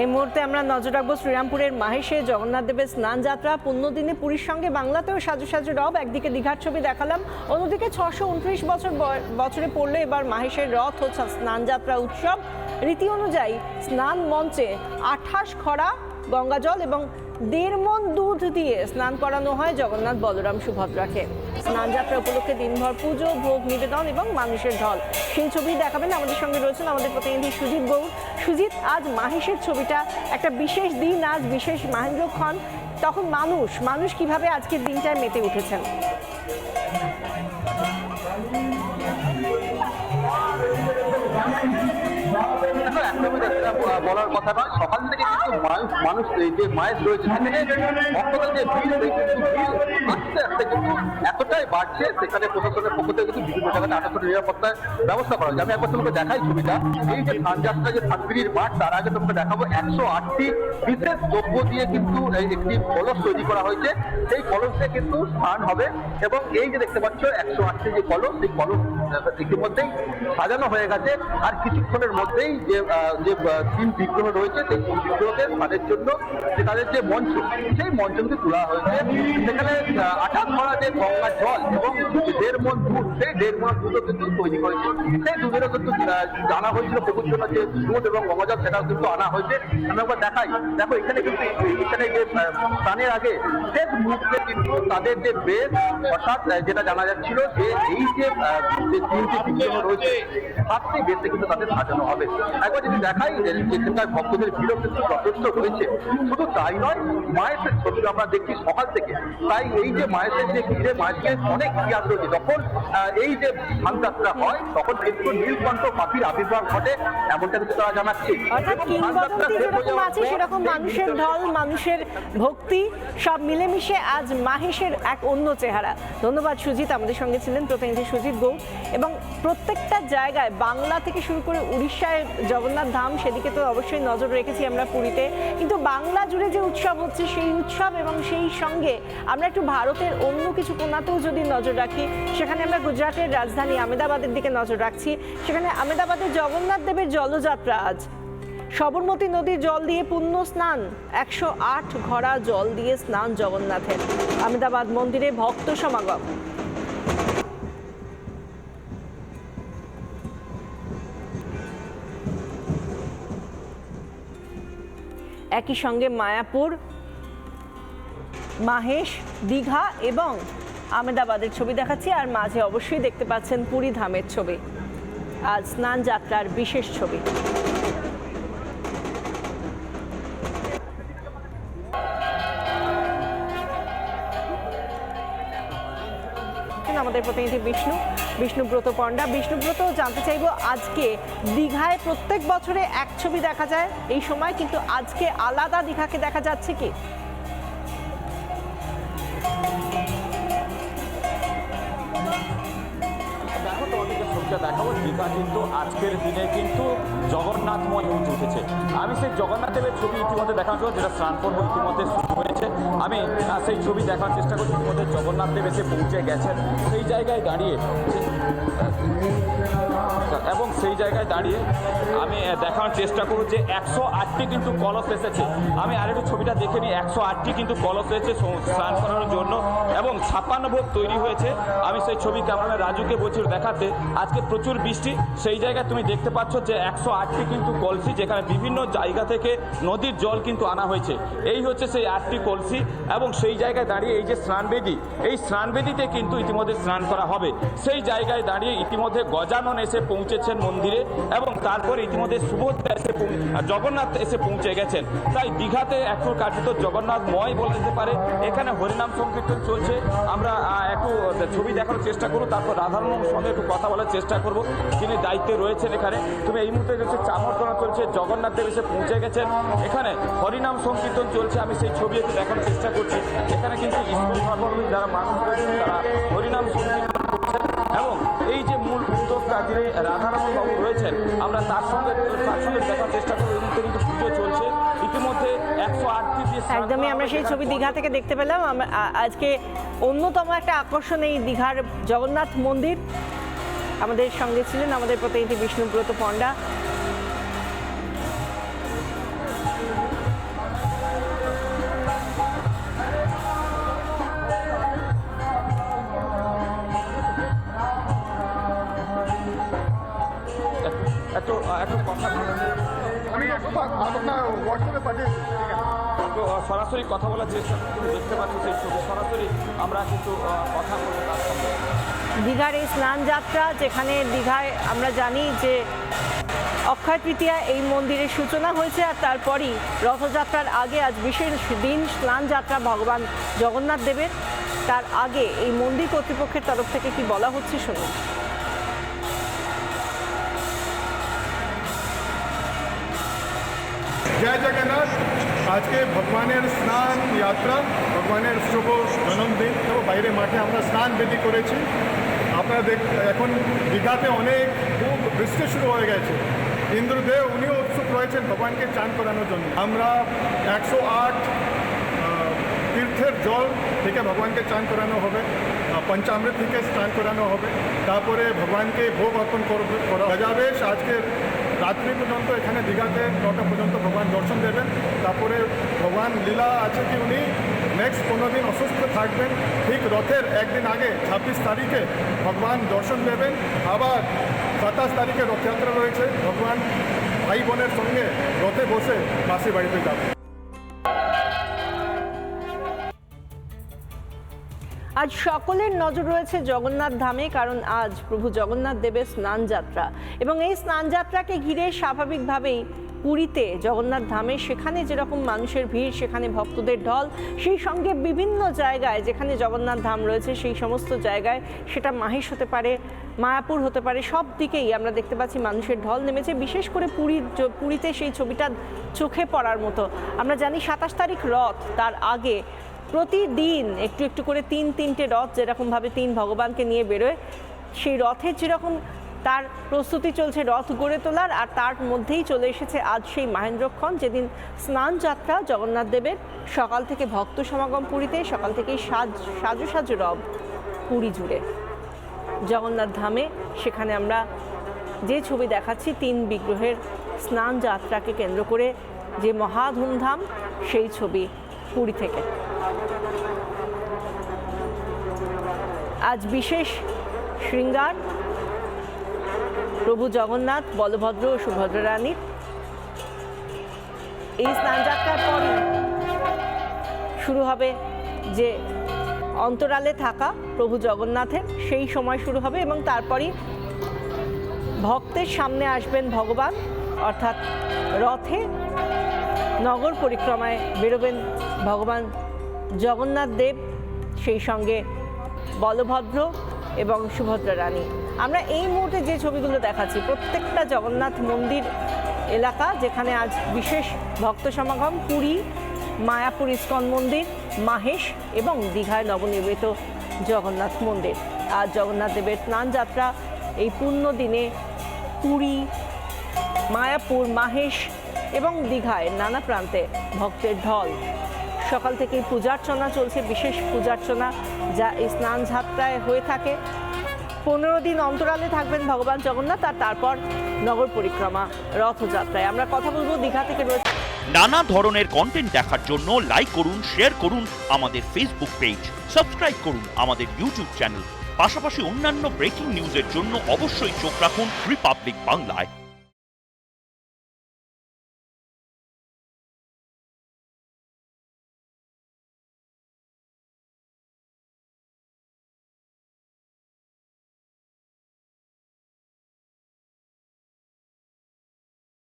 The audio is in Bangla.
এই মুহূর্তে আমরা নজর রাখব শ্রীরামপুরের মাহেশে জগন্নাথ দেবের স্নান যাত্রা। পুণ্যদিনে পুরীর সঙ্গে বাংলাতেও সাজু সাজু রব। একদিকে দীঘার ছবি দেখালাম, অন্যদিকে ছশো উনত্রিশ বছর বছরে পড়লে এবার মাহেশের রথ হচ্ছে স্নান যাত্রা উৎসব। রীতি অনুযায়ী স্নান মঞ্চে আঠাশ খরা, গঙ্গাজল এবং দেড় মন দুধ দিয়ে স্নান করানো হয় জগন্নাথ বলরাম সুভদ্রাকে। স্নান যাত্রা উপলক্ষে দিনভর পুজো ভোগ নিবেদন এবং মানুষের ঢল। সেই ছবি দেখাবেন আমাদের সঙ্গে রয়েছেন আমাদের প্রতিনিধি সুজিত গৌর। সুজিত আজ মাহেশের ছবিটা একটা বিশেষ দিন আজ বিশেষ মাহেন্দ্রক্ষণ তখন মানুষ মানুষ কীভাবে আজকের দিনটায় মেতে উঠেছেন? দেখো, একদমই বলার কথা নয় সকাল থেকে কিন্তু মানুষ যে মায়ের রয়েছে সেখানে আস্তে আস্তে কিন্তু এতটাই বাড়ছে, সেখানে প্রশাসনের পক্ষ থেকে কিন্তু বিভিন্ন জায়গায় আটক নিরাপত্তার ব্যবস্থা করা হয়েছে আমি একবার তোমাকে দেখাই ছবিটা। এই যে ধান যাত্রা যে ধানগিরির মাঠ, তার আগে তোমাকে দেখাবো, একশো আটটি বিশেষ দ্রব্য দিয়ে কিন্তু একটি কলস তৈরি করা হয়েছে। সেই কলসে কিন্তু স্নান হবে এবং এই যে দেখতে পাচ্ছ, একশো আটটি যে কলস, সেই কলস ইতিমধ্যেই সাজানো হয়ে গেছে। আর কিছুক্ষণের মধ্যেই যে যে তিন বিগ্রহ রয়েছে সেই তিন বিগ্রহকে স্নানের জন্য যে তাদের যে মঞ্চ সেই মঞ্চ কিন্তু তোলা হয়েছে। সেখানে আঠাশ ভরা যে গঙ্গার জল এবং দেড় মন দুধ সেই দেড় মন দুধও কিন্তু তৈরি করেছে। সেই দুধেরও কিন্তু জানা হয়েছিল প্রভুর জন্য যে দুধ এবং গঙ্গা জল সেটাও কিন্তু আনা হয়েছে। আমি একবার দেখাই। দেখো এখানে কিন্তু এখানে যে আহ, স্নানের আগে শেষ মুহূর্তে কিন্তু তাদের যে বেশ অর্থাৎ যেটা জানা যাচ্ছিল যে এই যে রয়েছে। সাতটি কিন্তু তাদের সাজানো হবে। একবার যদি দেখাই ভক্তদের ভিড়ও কিন্তু যথেষ্ট রয়েছে। শুধু তাই নয় মায়ের ছবি আমরা দেখছি সকাল থেকে। তাই এই যে মায়ের যে মায়ের অনেক ইতিহাস রয়েছে। যখন এই যে ধান যাত্রা হয় তখন কিন্তু নীলকণ্ঠ পাখির আবির্ভাব ঘটে এমনটা কিন্তু তারা জানাচ্ছে। অর্থাৎ এবং ধান যাত্রা কিংবদন্তি যেরকম আছে সেরকম মানুষের ঢল মানুষের ভক্তি সব মিলেমিশে আজ মাহেশের এক অন্য চেহারা। ধন্যবাদ সুজিত। আমাদের সঙ্গে ছিলেন প্রতিনিধি সুজিত গৌ এবং প্রত্যেকটা জায়গায় বাংলা থেকে শুরু করে উড়িষ্যায় জগন্নাথ ধাম সেদিকে তো অবশ্যই নজর রেখেছি আমরা পুরীতে। কিন্তু বাংলা জুড়ে যে উৎসব হচ্ছে, সেই উৎসব এবং সেই সঙ্গে আমরা একটু ভারতের অন্য কিছু কোনাতেও যদি নজর রাখি, সেখানে আমরা গুজরাটের রাজধানী আমেদাবাদের দিকে নজর রাখছি। সেখানে আমেদাবাদে জগন্নাথ দেবের জলযাত্রা আজ। সবরমতী নদীর জল দিয়ে পুণ্য স্নান, একশো আট ঘড়া জল দিয়ে স্নান জগন্নাথের। আমেদাবাদ মন্দিরে ভক্ত সমাগম। একই সঙ্গে মায়াপুর, মাহেশ, দীঘা এবং আহমেদাবাদের ছবি দেখাচ্ছি। আর মাঝে অবশ্যই দেখতে পাচ্ছেন পুরী ধামের ছবি আজ স্নান যাত্রার বিশেষ ছবি। আমাদের প্রতিনিধি বিষ্ণু। বিষ্ণুব্রত পণ্ডা। বিষ্ণুব্রত, জানতে চাইব আজকে দীঘায় প্রত্যেক বছরে এক ছবি দেখা যায়, এই সময় কিন্তু আজকে আলাদা দীঘাকে দেখা যাচ্ছে কি? ছবিটা দেখাবো, দীঘা কিন্তু আজকের দিনে কিন্তু জগন্নাথময় হয়ে উঠেছে। আমি সেই জগন্নাথ দেবের ছবি ইতিমধ্যে দেখানো যেটা স্নান পর্ব ইতিমধ্যে। শুরু হয়েছে আমি সেই ছবি দেখার চেষ্টা করছি। আমাদের জগন্নাথ দেব এসে পৌঁছে গেছেন। সেই জায়গায় দাঁড়িয়ে এবং সেই জায়গায় দাঁড়িয়ে আমি দেখানোর চেষ্টা করব যে একশো আটটি কিন্তু কলস এসেছে। আমি আরেকটু ছবিটা দেখে নিই, একশো আটটি কিন্তু কলস এসেছে স্নান করানোর জন্য এবং ছাপ্পান্ন ভোগ তৈরি হয়েছে। আমি সেই ছবি ক্যামেরাম্যান রাজুকে বলছি দেখাতে, আজকে প্রচুর বৃষ্টি। সেই জায়গায় তুমি দেখতে পাচ্ছ যে একশো আটটি কিন্তু কলসি, যেখানে বিভিন্ন জায়গা থেকে নদীর জল কিন্তু আনা হয়েছে। এই হচ্ছে সেই আটটি কলসি এবং সেই জায়গায় দাঁড়িয়ে এই যে স্নানবেদী এই স্নানবেদীতে কিন্তু ইতিমধ্যে স্নান করা হবে। সেই জায়গায় দাঁড়িয়ে ইতিমধ্যে গজানন এসে পৌঁছেছেন মন্দিরে এবং তারপরে ইতিমধ্যে সুভদ্রা এসে জগন্নাথ এসে পৌঁছে গেছেন। তাই দীঘাতে একটু কার্যত জগন্নাথময় বলা যেতে পারে। এখানে হরিনাম সংকীর্তন চলছে। আমরা একটু ছবি দেখানোর চেষ্টা করব, তারপর রাধারমণের সঙ্গে একটু কথা বলার চেষ্টা করব। যিনি দায়িত্বে রয়েছেন এখানে। তুমি এই মুহূর্তে দেখছ চামরকোনা চলছে। জগন্নাথ দেব এসে পৌঁছে গেছেন। এখানে হরিনাম সংকীর্তন চলছে। আমি সেই ছবি একটু দেখানোর চেষ্টা করছি। এখানে কিন্তু স্কুল ধর্মাবলম্বী যারা মানুষ রয়েছেন, তারা যিনি রাধারমণ বাবু রয়েছেন। আমরা তার সঙ্গে তার সঙ্গে দেখার চেষ্টা করব। এই কিন্তু পুজো চলছে। ইতিমধ্যে একশো আটটি একদমই আমরা সেই ছবি দীঘা থেকে দেখতে পেলাম। আজকে অন্যতম একটা আকর্ষণ এই দীঘার জগন্নাথ মন্দির। আমাদের সঙ্গে ছিলেন আমাদের প্রতিনিধি বিষ্ণুব্রত পণ্ডা। একটু কথা আমি আপনার হোয়াটসঅ্যাপে পাঠিয়েছি তো সরাসরি কথা বলার চেষ্টা করছি দেখতে পাচ্ছি সেই ছবি সরাসরি আমরা কিন্তু কথা বলব তার সঙ্গে। দীঘার এই স্নান যাত্রা যেখানে দীঘায় আমরা জানি যে অক্ষয় তৃতীয়া এই মন্দিরের সূচনা হয়েছে আর তারপরই রথযাত্রার আগে আজ বিশেষ দিন স্নান যাত্রা ভগবান জগন্নাথ দেবের। তার আগে এই মন্দির কর্তৃপক্ষের তরফ থেকে কি বলা হচ্ছে শুনুন। জয় জগন্নাথ। আজকে ভগবানের স্নান যাত্রা, ভগবানের শুভ জন্মদিন। তো বাইরে মাঠে আমরা স্নান বেদি করেছি। আপনারা দেখ, এখন দীঘাতে অনেক খুব বৃষ্টি শুরু হয়ে গেছে। ইন্দ্রদেব উনিও উৎসুক রয়েছেন ভগবানকে চান করানোর জন্য। আমরা একশো আট তীর্থের জল থেকে ভগবানকে চান করানো হবে পঞ্চামৃত থেকে স্নান করানো হবে। তারপরে ভগবানকে ভোগ অর্পণ করবে, করা যাবে আজকে রাত্রি পর্যন্ত এখানে দীঘাতে, নটা পর্যন্ত ভগবান দর্শন দেবেন। তারপরে ভগবান লীলা আছে কি উনি? নেক্সট পনেরো দিন অসুস্থ থাকবেন। ঠিক রথের একদিন আগে, ছাব্বিশ তারিখে ভগবান দর্শন দেবেন। আবার সাতাশ তারিখে রথযাত্রা রয়েছে। ভগবান ভাই বোনের সঙ্গে রথে বসে মাসি বাড়িতে যাবেন। আজ সকলের নজর রয়েছে জগন্নাথ ধামে, কারণ আজ প্রভু জগন্নাথ দেবের স্নান যাত্রা এবং এই স্নান যাত্রাকে ঘিরে স্বাভাবিকভাবেই পুরীতে, জগন্নাথ ধামে, সেখানে যেরকম মানুষের ভিড়, সেখানে ভক্তদের ঢল, সেই সঙ্গে বিভিন্ন জায়গায় যেখানে জগন্নাথ ধাম রয়েছে, সেই সমস্ত জায়গায় সেটা মাহেশ হতে পারে, মায়াপুর হতে পারে, সব দিকেই আমরা দেখতে পাচ্ছি মানুষের ঢল নেমেছে, বিশেষ করে পুরীর পুরীতে সেই ছবিটা চোখে পড়ার মতো। আমরা জানি সাতাশ তারিখ রথ, তার আগে প্রতিদিন একটু একটু করে তিন তিনটে রথ যেরকমভাবে তিন ভগবানকে নিয়ে বেরোয়, সেই রথের যেরকম তার প্রস্তুতি চলছে রথ গড়ে তোলার আর তার মধ্যেই চলে এসেছে আজ সেই মহেন্দ্রক্ষণ, যেদিন স্নান যাত্রা জগন্নাথ দেবের সকাল থেকে ভক্ত সমাগম পুরীতে, সকাল থেকেই সাজ, সাজু সাজু রব পুরী জুড়ে। জগন্নাথ ধামে সেখানে আমরা যে ছবি দেখাচ্ছি, তিন বিগ্রহের স্নান যাত্রাকে কেন্দ্র করে যে মহা ধুমধাম, সেই ছবি পুরী থেকে। আজ বিশেষ শৃঙ্গার, প্রভু জগন্নাথ, বলভদ্র ও সুভদ্রা রানীর এই স্নানযাত্রার পরই শুরু হবে যে অন্তরালে থাকা প্রভু জগন্নাথের, সেই সময় শুরু হবে এবং তারপরই ভক্তের সামনে আসবেন ভগবান। অর্থাৎ রথে নগর পরিক্রমায় বেরোবেন ভগবান জগন্নাথ দেব, সেই সঙ্গে বলভদ্র এবং সুভদ্রা রানী। আমরা এই মুহূর্তে যে ছবিগুলো দেখাচ্ছি, প্রত্যেকটা জগন্নাথ মন্দির এলাকা, যেখানে আজ বিশেষ ভক্ত সমাগম, পুরী, মায়াপুর ইস্কন মন্দির, মাহেশ এবং দীঘায় নবনির্মিত জগন্নাথ মন্দির। আজ জগন্নাথ দেবের স্নান যাত্রা, এই পূর্ণ দিনে পুরী, মায়াপুর, মাহেশ এবং দীঘায় নানা প্রান্তে ভক্তের ঢল। সকাল থেকেই পূজার্চনা চলছে, বিশেষ পূজার্চনা যা এই স্নান যাত্রায় হয়ে থাকে। পনেরো দিন অন্তরালে থাকবেন ভগবান জগন্নাথ আর তারপর নগর পরিক্রমা, রথযাত্রায়। আমরা কথা বলব দীঘা থেকে রয়েছে। নানা ধরনের কন্টেন্ট দেখার জন্য লাইক করুন শেয়ার করুন আমাদের ফেসবুক পেজ সাবস্ক্রাইব করুন আমাদের ইউটিউব চ্যানেল পাশাপাশি অন্যান্য ব্রেকিং নিউজের জন্য অবশ্যই চোখ রাখুন রিপাবলিক বাংলায়